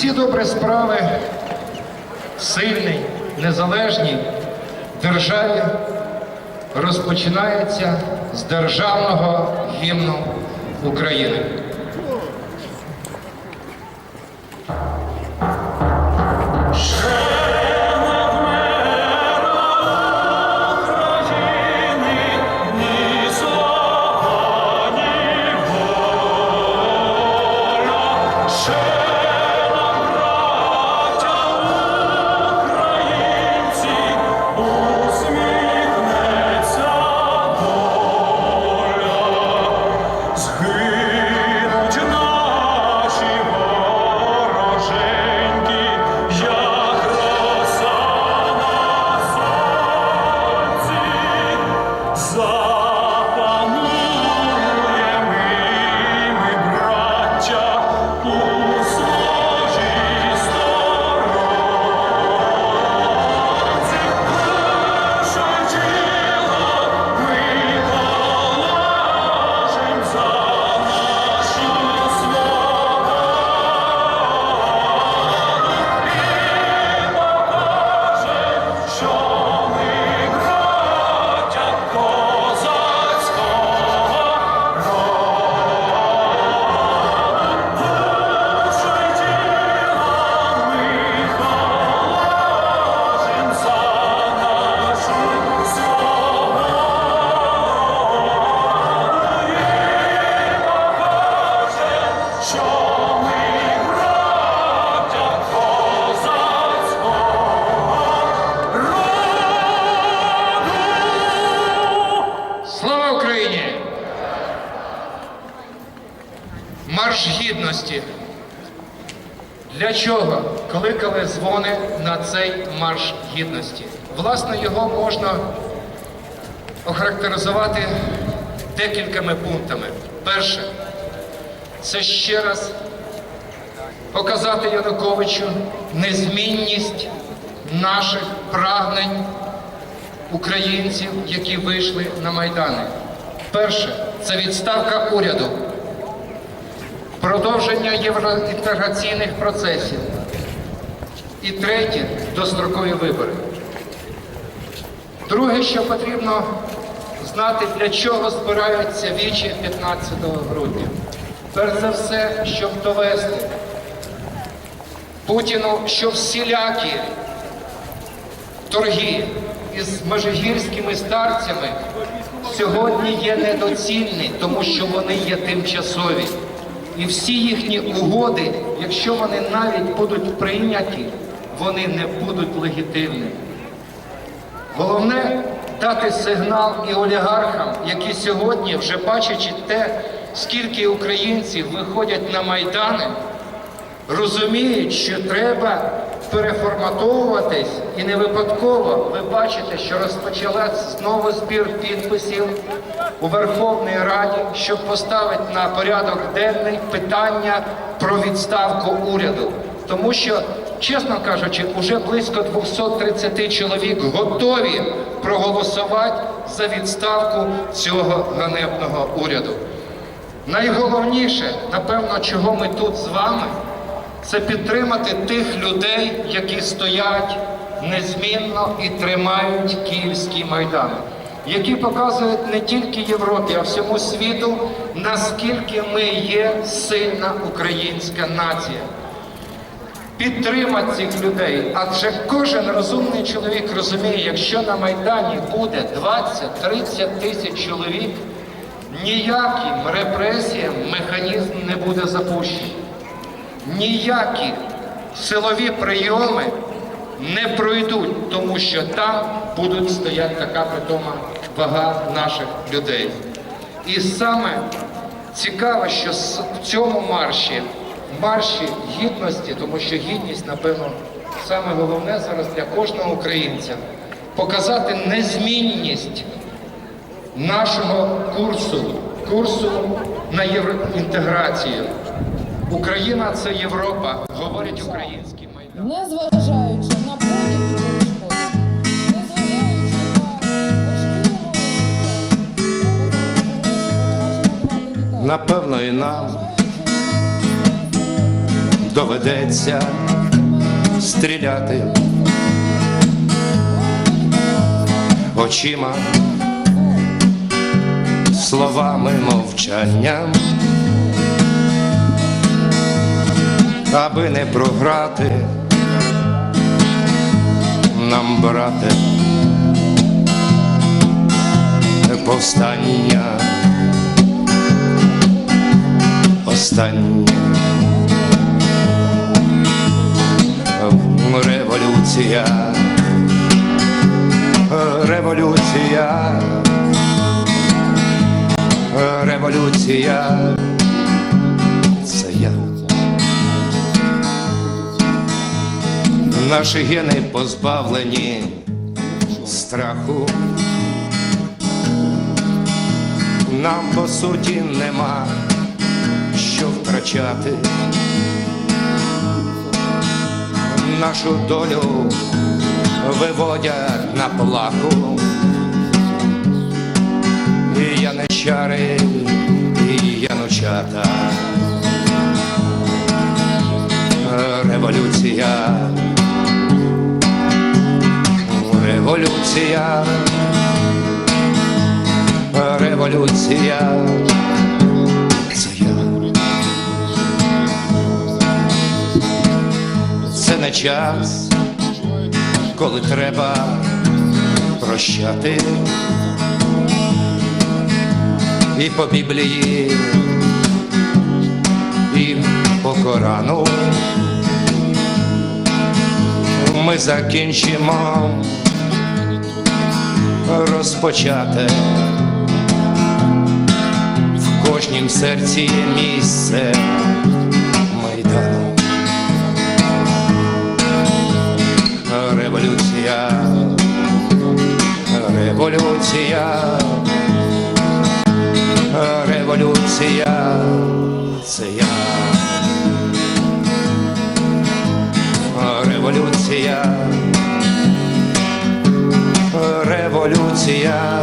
всі добрі справи сильній, незалежній державі розпочинаються з державного гімну України. Гідності. Для чого кликали дзвони на цей марш гідності? Власне, його можна охарактеризувати декількома пунктами. Перше, це ще раз показати Януковичу незмінність наших прагнень українців, які вийшли на Майдани. Перше це відставка уряду, продовження євроінтеграційних процесів. І третє дострокові вибори. Друге, що потрібно знати, для чого збираються вічі 15 грудня. Перш за все, щоб довести Путіну, що всілякі торги із межигірськими старцями сьогодні є недоцільні, тому що вони є тимчасові. І всі їхні угоди, якщо вони навіть будуть прийняті, вони не будуть легітимними. Головне дати сигнал і олігархам, які сьогодні, вже бачачи те, скільки українців виходять на майдани, розуміють, що треба переформатовуватись. І не випадково. Ви бачите, що розпочала знову збір підписів у Верховній Раді, щоб поставити на порядок денний питання про відставку уряду. Тому що, чесно кажучи, уже близько 230 чоловік готові проголосувати за відставку цього ганебного уряду. Найголовніше, напевно, чого ми тут з вами, це підтримати тих людей, які стоять незмінно і тримають Київський майдан, які показують не тільки Європі, а всьому світу, наскільки ми є сильна українська нація. Підтримати цих людей, адже кожен розумний чоловік розуміє, якщо на Майдані буде 20-30 тисяч чоловік, ніяким репресіям механізм не буде запущений. Ніякі силові прийоми не пройдуть, тому що там будуть стояти така питома вага наших людей. І саме цікаве, що в цьому марші, марші гідності, тому що гідність, напевно, саме головне зараз для кожного українця, показати незмінність нашого курсу, курсу на євроінтеграцію. Україна це Європа, говорить український майдан. незважаючи на будь-які Напевно, і нам доведеться стріляти очима, словами мовчанням, аби не програти нам, брате, повстання останнє. Революція, революція, революція, це я. Наші гени позбавлені страху. Нам по суті нема втрачати. Нашу долю виводять на плаху. І яничари, і янучата. Революція, революція, революція. Час, коли треба прощати. І по Біблії, і по Корану ми закінчимо розпочате. В кожнім серці є місце революція, революція це я. Революція, революція.